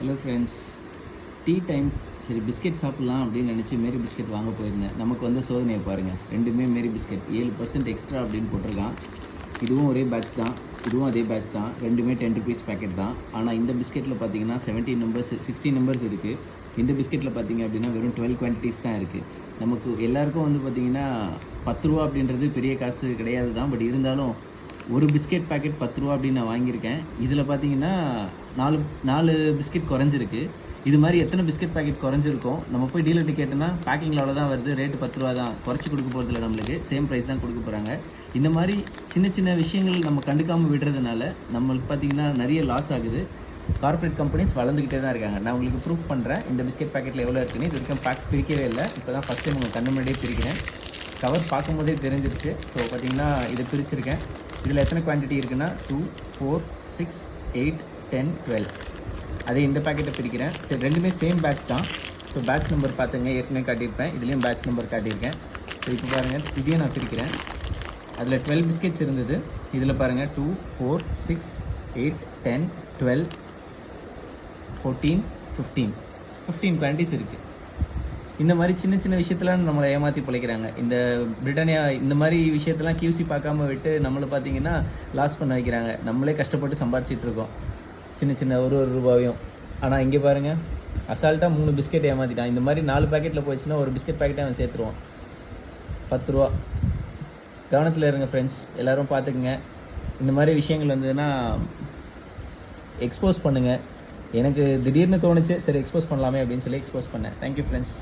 Hello friends tea time சரி biscuit சாப்பிட்லாம் அப்படின்னு நினச்சி மேரி பிஸ்கெட் வாங்க போயிருந்தேன். நமக்கு வந்து சோதனையை பாருங்கள் ரெண்டுமே மேரி பிஸ்கெட் ஏழு பர்சன்ட் எக்ஸ்ட்ரா அப்படின்னு போட்டிருக்கான். இதுவும் ஒரே பேட்ச் தான். இதுவும் அதே பேட்ச் தான். ரெண்டுமே டென் ருபீஸ் பேக்கெட் தான். ஆனால் இந்த பிஸ்கெட்டில் பார்த்தீங்கன்னா செவன்டீன் நம்பர்ஸ் சிக்ஸ்டீன் நம்பர்ஸ் இருக்குது இந்த பிஸ்கெட்டில் பார்த்தீங்க அப்படின்னா வெறும் டுவெல் குவான்டிட்டிஸ் தான் இருக்குது நமக்கு எல்லாருக்கும் வந்து பார்த்தீங்கன்னா பத்து ரூபா அப்படின்றது பெரிய காசு கிடையாது தான். பட் இருந்தாலும் ஒரு பிஸ்கெட் பாக்கெட் பத்து ரூபா அப்படின்னு நான் வாங்கியிருக்கேன். இதில் பார்த்தீங்கன்னா நாலு நாலு பிஸ்கெட் குறைஞ்சிருக்கு. இது மாதிரி எத்தனை பிஸ்கெட் பாக்கெட் குறைஞ்சிருக்கும்? நம்ம போய் டீலர்கிட்ட கேட்டோம்னா பேக்கிங்கில் அவ்வளோதான் வருது ரேட்டு பத்து ரூபா தான். குறைச்சி கொடுக்க போகிறதில்ல நம்மளுக்கு. சேம் ப்ரைஸ் தான் கொடுக்க போகிறாங்க இந்த மாதிரி சின்ன சின்ன விஷயங்கள் நம்ம கண்டுக்காமல் விடுறதுனால நம்மளுக்கு பார்த்தீங்கன்னா நிறைய லாஸ் ஆகுது. கார்ப்பரேட் கம்பெனிஸ் வளர்ந்துக்கிட்டே தான் இருக்காங்க. நான் உங்களுக்கு ப்ரூஃப் பண்ணுறேன் இந்த பிஸ்கெட் பேக்கெட்டில் எவ்வளோ இருக்குன்னு. இது வரைக்கும் பேக் பிரிக்கவே இல்லை. இப்போ தான் ஃபஸ்ட் டைம் உங்கள் கண்ணு முன்னாடியே பிரிக்கிறேன். கவர் பார்க்கும்போதே தெரிஞ்சிருச்சு. ஸோ பார்த்தீங்கன்னா இதை பிரிச்சிருக்கேன். இதில் எத்தனை குவான்டிட்டி இருக்குன்னா two four six eight ten twelve அதே இந்த பேக்கெட்டை பிரிக்கிறேன். சரி ரெண்டுமே சேம் பேட்ச் தான். ஸோ பேட்ச் நம்பர் பார்த்துங்க. ஏற்கனவே காட்டியிருப்பேன். இதுலேயும் பேட்ச் நம்பர் காட்டியிருக்கேன். ஸோ இப்போ பாருங்கள் இதையும் நான் பிரிக்கிறேன். அதில் டுவெல் பிஸ்கெட்ஸ் இருந்தது. இதில் பாருங்கள் two four six eight ten twelve fourteen fifteen fifteen quantities இருக்குது இந்த மாதிரி சின்ன சின்ன விஷயத்தெல்லாம் நம்மளை ஏமாற்றி பிழைக்கிறாங்க. இந்த பிரிட்டானியா இந்த மாதிரி விஷயத்தெல்லாம் கியூசி பார்க்காம விட்டு நம்மளை பார்த்தீங்கன்னா லாஸ் பண்ண வைக்கிறாங்க. நம்மளே கஷ்டப்பட்டு சம்பாரிச்சிட்டு இருக்கோம். சின்ன சின்ன ஒரு ஒரு ரூபாயும். ஆனால் இங்கே பாருங்கள் அசால்ட்டாக மூணு பிஸ்கெட் ஏமாற்றிட்டான் இந்த மாதிரி நாலு பேக்கெட்டில் போயிடுச்சுன்னா ஒரு பிஸ்கெட் பேக்கெட்டை அவன் சேர்த்துருவான். பத்து ரூபா. கவனத்தில் இருங்க ஃப்ரெண்ட்ஸ் எல்லோரும் பார்த்துக்குங்க. இந்த மாதிரி விஷயங்கள் வந்ததுன்னா எக்ஸ்போஸ் பண்ணுங்கள் எனக்கு திடீர்னு தோணுச்சு சரி எக்ஸ்போஸ் பண்ணலாமே அப்படின்னு சொல்லி எக்ஸ்போஸ் பண்ணேன். Thank you friends